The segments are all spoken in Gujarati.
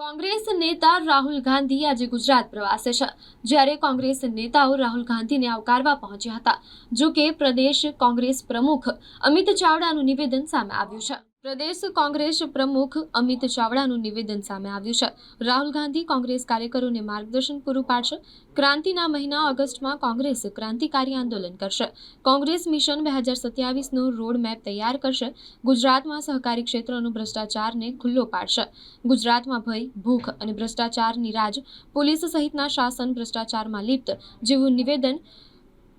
કોંગ્રેસ નેતા રાહુલ ગાંધી આજે ગુજરાત પ્રવાસે છે. જ્યારે કોંગ્રેસ નેતાઓ રાહુલ ગાંધીને આવકારવા પહોંચ્યા હતા. જો કે પ્રદેશ કોંગ્રેસ પ્રમુખ અમિત ચાવડાનું નિવેદન સામે આવ્યું છે. પ્રદેશ કોંગ્રેસ પ્રમુખ અમિત ચાવડાનું નિવેદન સામે આવ્યું છે. રાહુલ ગાંધી કોંગ્રેસ કાર્યકરોને માર્ગદર્શન પૂરું પાડશે. ક્રાંતિના મહિના ઓગસ્ટમાં કોંગ્રેસ ક્રાંતિકારી આંદોલન કરશે. કોંગ્રેસ મિશન બે હજાર સત્યાવીસનો રોડ મેપ તૈયાર કરશે. ગુજરાતમાં સહકારી ક્ષેત્રનો ભ્રષ્ટાચારને ખુલ્લો પાડશે. ગુજરાતમાં ભય, ભૂખ અને ભ્રષ્ટાચારની રાજ પોલીસ સહિતના શાસન ભ્રષ્ટાચારમાં લિપ્ત જેવું નિવેદન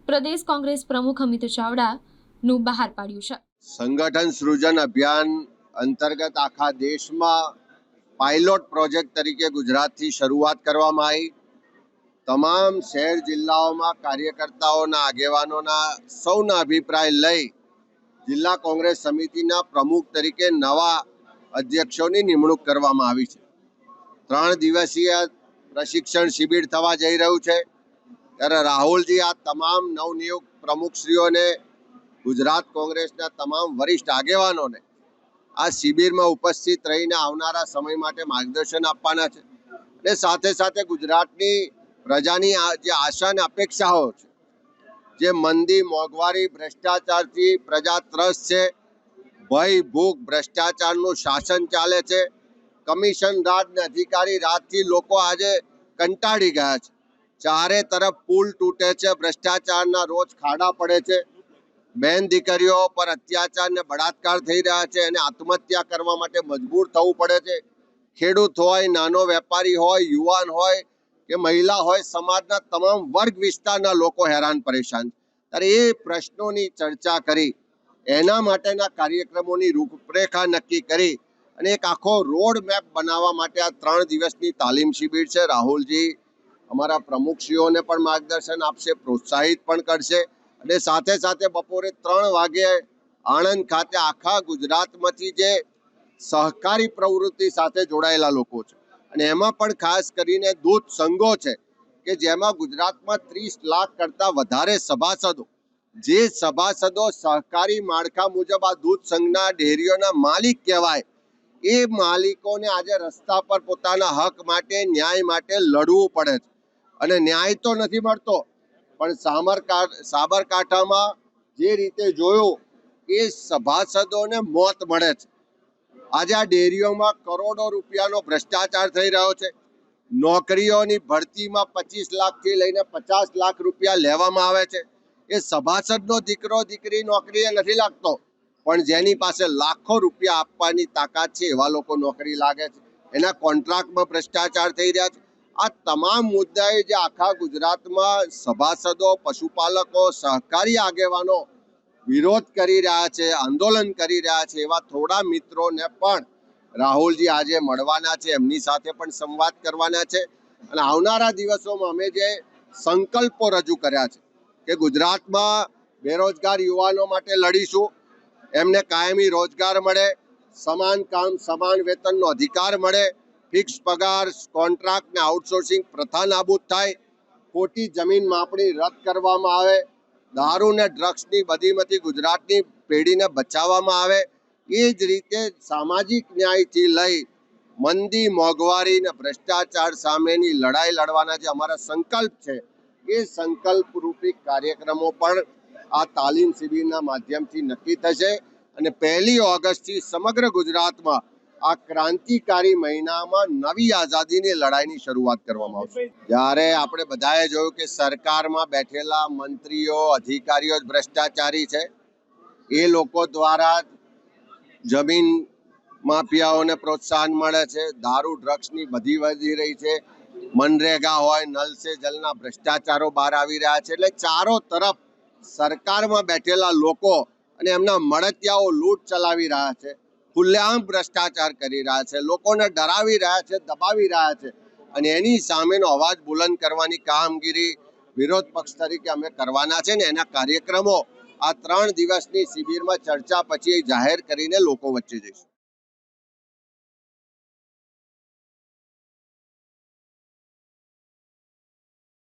પ્રદેશ કોંગ્રેસ પ્રમુખ અમિત ચાવડાનું બહાર પાડ્યું છે. સંગઠન સૃજન અભિયાન અંતર્ગત આખા દેશમાં પાયલોટ પ્રોજેક્ટ તરીકે ગુજરાતથી શરૂઆત કરવામાં આવી. તમામ શહેર જિલ્લાઓમાં કાર્યકર્તાઓના આગેવાનોના સૌના અભિપ્રાય લઈ જિલ્લા કોંગ્રેસ સમિતિના પ્રમુખ તરીકે નવા અધ્યક્ષોની નિમણૂક કરવામાં આવી છે. ત્રણ દિવસીય પ્રશિક્ષણ શિબિર થવા જઈ રહ્યું છે. ત્યારે રાહુલજી આ તમામ નવનિયુક્ત પ્રમુખશ્રીઓને ગુજરાત કોંગ્રેસના તમામ વરિષ્ઠ આગેવાનોને આ શિબિરમાં ઉપસ્થિત રહીને આવનારા સમય માટે માર્ગદર્શન આપવાના છે. અને સાથે સાથે ગુજરાતની પ્રજાની જે આશા અને અપેક્ષાઓ છે, જે મંદી, મોંઘવારી, ભ્રષ્ટાચારથી પ્રજા ત્રસ્ત છે, ભય, ભૂખ, ભ્રષ્ટાચારનું શાસન ચાલે છે. કમિશન રાજને અધિકારી રાજથી લોકો આજે કંટાળી ગયા છે. ચારે તરફ પુલ તૂટે છે, ભ્રષ્ટાચારના રોજ ખાડા પડે છે. બેન દીકરીઓ પર અત્યાચાર ને બળાત્કાર થઈ રહ્યા છે અને આત્મહત્યા કરવા માટે મજબૂર થવું પડે છે. ખેડૂત હોય, નાનો વેપારી હોય, યુવાન હોય કે મહિલા હોય, સમાજના તમામ વર્ગ વિસ્તારના લોકો હેરાન પરેશાન ત્યારે એ પ્રશ્નોની ચર્ચા કરી, એના માટેના કાર્યક્રમોની રૂપરેખા નક્કી કરી અને એક આખો રોડ મેપ બનાવવા માટે આ ત્રણ દિવસની તાલીમ શિબિર છે. રાહુલજી અમારા પ્રમુખશ્રીઓને પણ માર્ગદર્શન આપશે, પ્રોત્સાહિત પણ કરશે. અને સાથે સાથે બપોરે ત્રણ વાગે આણંદ ખાતે આખા ગુજરાતમાંથી જે સહકારી પ્રવૃત્તિ સાથે જોડાયેલા લોકો છે. અને એમાં પણ ખાસ કરીને દૂધ સંઘો છે કે જેમાં ગુજરાતમાં ત્રીસ લાખ કરતાં વધારે સભાસદો. જે સભાસદો સહકારી માળખા મુજબ આ દૂધ સંઘના ડેરીઓના માલિક કહેવાય. એ માલિકોને આજે રસ્તા પર પોતાના હક માટે, ન્યાય માટે લડવું પડે છે. અને ન્યાય તો નથી મળતો પણ સામરકા સાબરકાંઠામાં જે રીતે જોયું એ સભાસદોને મોત મળે છે. આજે આ ડેરીઓમાં કરોડો રૂપિયાનો ભ્રષ્ટાચાર થઈ રહ્યો છે. નોકરીઓની ભરતીમાં પચીસ લાખથી લઈને પચાસ લાખ રૂપિયા લેવામાં આવે છે. એ સભાસદનો દીકરો, દીકરી નોકરીએ નથી લાગતો, પણ જેની પાસે લાખો રૂપિયા આપવાની તાકાત છે એવા લોકો નોકરી લાગે છે. એના કોન્ટ્રાક્ટમાં ભ્રષ્ટાચાર થઈ રહ્યા છે. આ તમામ મુદ્દાએ જે આખા ગુજરાતમાં સભાસદો, પશુપાલકો, સહકારી આગેવાનો વિરોધ કરી રહ્યા છે, આંદોલન કરી રહ્યા છે, એવા થોડા મિત્રોને પણ રાહુલજી આજે મળવાના છે, એમની સાથે પણ સંવાદ કરવાના છે. અને આવનારા દિવસોમાં અમે જે સંકલ્પો રજૂ કર્યા છે કે ગુજરાતમાં બેરોજગાર યુવાનો માટે લડીશું, એમને કાયમી રોજગાર મળે, સમાન કામ, સમાન વેતનનો અધિકાર મળે ફિક્સ પગાર કોન્ટ્રાક્ટ ને આઉટસોર્સિંગ પ્રથા નાબૂદ થાય. ખોટી જમીન માપણી રદ કરવામાં આવે. દારૂ ને ડ્રગ્સની બધીમાંથી ગુજરાતની પેઢીને બચાવવામાં આવે. એ જ રીતે સામાજિક ન્યાયથી લઈ મંદી, મોંઘવારી ને ભ્રષ્ટાચાર સામેની લડાઈ લડવાના જે અમારા સંકલ્પ છે, એ સંકલ્પ રૂપી કાર્યક્રમો પણ આ તાલીમ શિબિરના માધ્યમથી નક્કી થશે. અને પહેલી ઓગસ્ટથી સમગ્ર ગુજરાતમાં આ ક્રાંતિકારી મહિનામાં નવી આઝાદીની લડાઈની શરૂઆત કરવામાં આવશે. જ્યારે આપણે બધાએ જોયું કે સરકારમાં બેઠેલા મંત્રીઓ, અધિકારીઓ જ ભ્રષ્ટાચારી છે, એ લોકો દ્વારા જમીન માફિયાઓને પ્રોત્સાહન મળે છે, દારૂ, ડ્રગ્સની બધી વધી રહી છે, મનરેગા હોય નલ સે જલના ભ્રષ્ટાચારો બહાર આવી રહ્યા છે, એટલે ચારો તરફ સરકારમાં બેઠેલા લોકો અને એમના મળતિયાઓ લૂંટ ચલાવી રહ્યા છે. ખુલ્લેઆમ ભ્રષ્ટાચાર કરી રહ્યા છે. લોકોને ડરાવી રહ્યા છે, દબાવી રહ્યા છે અને એની સામેનો અવાજ બુલંદ કરવાની કામગીરી વિરોધ પક્ષ તરીકે અમે કરવાના છે ને એના કાર્યક્રમો આ ત્રણ દિવસની શિબિરમાં ચર્ચા પછી જાહેર કરીને લોકો વચ્ચે જઈશું.